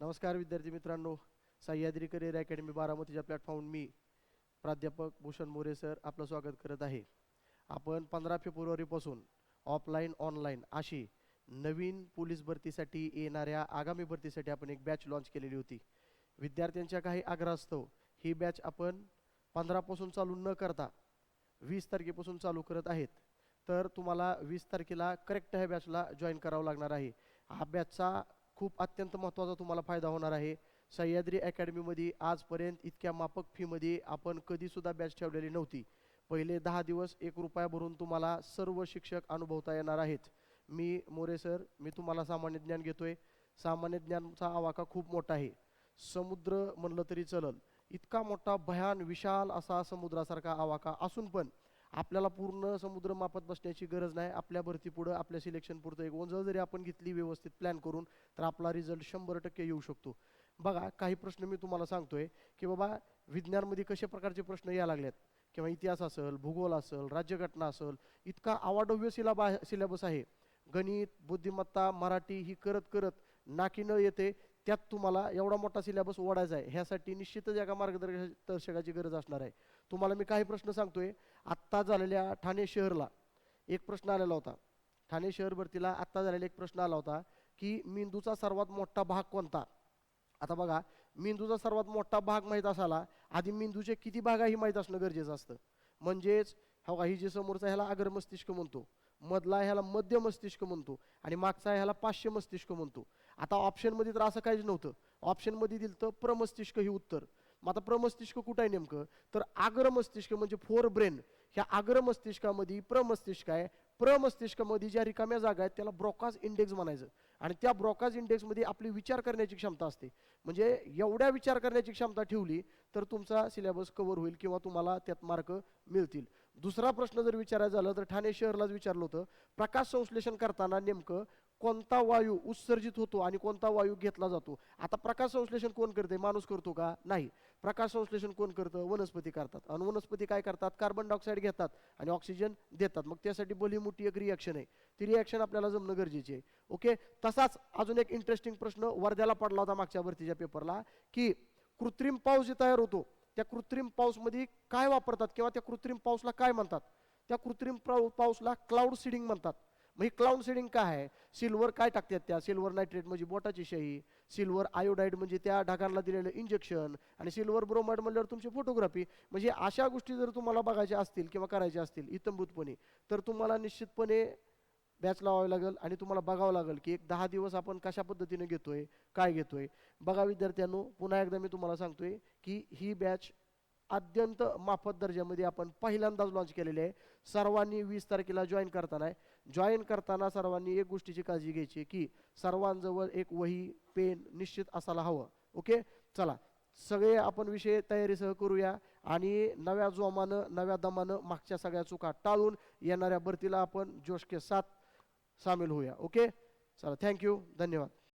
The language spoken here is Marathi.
नमस्कार विद्यार्थी मित्रांनो. सह्याद्री करिअर अकॅडमी बारामतीच्या प्लॅटफॉर्म मी प्राध्यापक भूषण मोरे सर आपलं स्वागत करत आहे. आपण पंधरा फेब्रुवारीपासून ऑफलाईन ऑनलाईन अशी नवीन पोलीस भरतीसाठी येणाऱ्या आगामी भरतीसाठी आपण एक बॅच लॉन्च केलेली होती. विद्यार्थ्यांच्या काही आग्रहास्तव ही बॅच आपण पंधरापासून चालू न करता वीस तारखेपासून चालू करत आहेत. तर तुम्हाला वीस तारखेला करेक्ट ह्या बॅचला जॉईन करावं लागणार आहे. हा बॅचचा खूप अत्यंत महत्त्वाचा तुम्हाला फायदा होणार आहे. सह्याद्री अकॅडमीमध्ये आजपर्यंत इतक्या माफक फीमध्ये आपण कधीसुद्धा बॅच ठेवलेली नव्हती. पहिले दहा दिवस एक रुपया भरून तुम्हाला सर्व शिक्षक अनुभवता येणार आहेत. मी मोरे सर मी तुम्हाला सामान्य ज्ञान घेतोय. सामान्य ज्ञानचा आवाका खूप मोठा आहे. समुद्र म्हणलं तरी चलल. इतका मोठा भयान विशाल असा समुद्रासारखा आवाका असून पण आपल्याला पूर्ण समुद्र मापत बसण्याची गरज नाही. आपल्या भरतीपुढं आपल्या सिलेक्शन पुरतं एक ओंजळ जरी आपण घेतली व्यवस्थित प्लॅन करून तर आपला रिझल्ट शंभर टक्के येऊ शकतो. बघा काही प्रश्न मी तुम्हाला सांगतोय की बाबा विज्ञानमध्ये कशा प्रकारचे प्रश्न यायला लागलेत? किंवा इतिहास असेल भूगोल असेल राज्यघटना असेल इतका आवाडव्य सिलाबा सिलेबस आहे. गणित बुद्धिमत्ता मराठी ही करत करत नाकी न येते त्यात तुम्हाला एवढा मोठा सिलेबस ओढायचा आहे. ह्यासाठी निश्चितच एका मार्गदर्शकाची गरज असणार आहे. तुम्हाला मी काही प्रश्न सांगतोय. आत्ता झालेल्या ठाणे शहरला एक प्रश्न आलेला होता. ठाणे शहर भरतीला आत्ता झालेला एक प्रश्न आला होता की मेंदूचा सर्वात मोठा भाग कोणता? आता बघा मेंदूचा सर्वात मोठा भाग माहीत असाला आधी मेंदूचे किती भाग आहे हे माहीत असणं गरजेचं असतं. म्हणजेच हो का ही जे समोरचा ह्याला आगर मस्तिष्क म्हणतो मधला ह्याला मध्य मस्तिष्क म्हणतो आणि मागचा ह्याला पाश्य मस्तिष्क म्हणतो. आता ऑप्शनमध्ये तर असं काहीच नव्हतं. ऑप्शनमध्ये दिलं तर प्रमस्तिष्क ही उत्तर. मग आता प्रमस्तिष्क कुठं आहे नेमकं? तर आग्र मस्तिष्क म्हणजे फोर ब्रेन ह्या आग्र मस्तिष्कामध्ये प्रमस्तिष्क आहे. प्रमस्तिष्कामध्ये ज्या रिकाम्या जागा आहेत त्याला ब्रोकाज इंडेक्स म्हणायचं. आणि त्या ब्रोकाज इंडेक्समध्ये आपली विचार करण्याची क्षमता असते. म्हणजे एवढ्या विचार करण्याची क्षमता ठेवली तर तुमचा सिलेबस कव्हर होईल किंवा तुम्हाला त्यात मार्क मिळतील. दुसरा प्रश्न जर विचारायचा झाला तर ठाणे शहरलाच विचारलं होतं. प्रकाश संश्लेषण करताना नेमकं कोणता वायू उत्सर्जित होतो आणि कोणता वायू घेतला जातो? आता प्रकाश संश्लेषण कोण करते? माणूस करतो का? नाही. प्रकाश संश्लेषण कोण करतं? वनस्पती करतात. आणि वनस्पती काय करतात? कार्बन डायऑक्साईड घेतात आणि ऑक्सिजन देतात. मग त्यासाठी भली मोठी एक रिॲक्शन आहे. ती रिॲक्शन आपल्याला जमणं गरजेची आहे. ओके तसाच अजून एक इंटरेस्टिंग प्रश्न वर्ध्याला पडला होता मागच्या भरतीच्या पेपरला की कृत्रिम पाऊस जे तयार होतो त्या कृत्रिम पाऊसमध्ये काय वापरतात? किंवा त्या कृत्रिम पाऊसला काय म्हणतात? त्या कृत्रिम पाऊ पाऊसला क्लाउड सीडिंग म्हणतात. मग ही क्लाउड सीडिंग काय आहे? सिल्वर काय टाकतात त्या? सिल्वर नायट्रेट म्हणजे बोटाची शाही सिल्वर आयोडाईड म्हणजे त्या ढगांना दिलेलं इंजेक्शन आणि सिल्वर ब्रोमाइड म्हणल्यावर तुमची फोटोग्राफी म्हणजे अशा गोष्टी जर तुम्हाला बघायच्या असतील किंवा करायच्या असतील इतंभूतपणे तर तुम्हाला निश्चितपणे बॅच लावावी लागेल आणि तुम्हाला बघावं लागेल की एक दहा दिवस आपण कशा पद्धतीने घेतोय काय घेतोय. बघा विद्यार्थ्यांनो पुन्हा एकदा मी तुम्हाला सांगतोय की ही बॅच अत्यंत माफत दर्जामध्ये आपण पहिल्यांदाच लॉन्च केलेली आहे. सर्वांनी वीस तारखेला जॉईन करताना जॉईन करताना सर्वांनी एक गोष्टीची काळजी घ्यायची की सर्वांजवळ एक वही पेन निश्चित असायला हवं. ओके चला. सगळे आपण विषय तयारीसह करूया आणि नव्या जोमानं नव्या दमानं मागच्या सगळ्या चुका टाळून येणाऱ्या भरतीला आपण जोश के साथ सामील होऊया. ओके चला. थँक्यू धन्यवाद.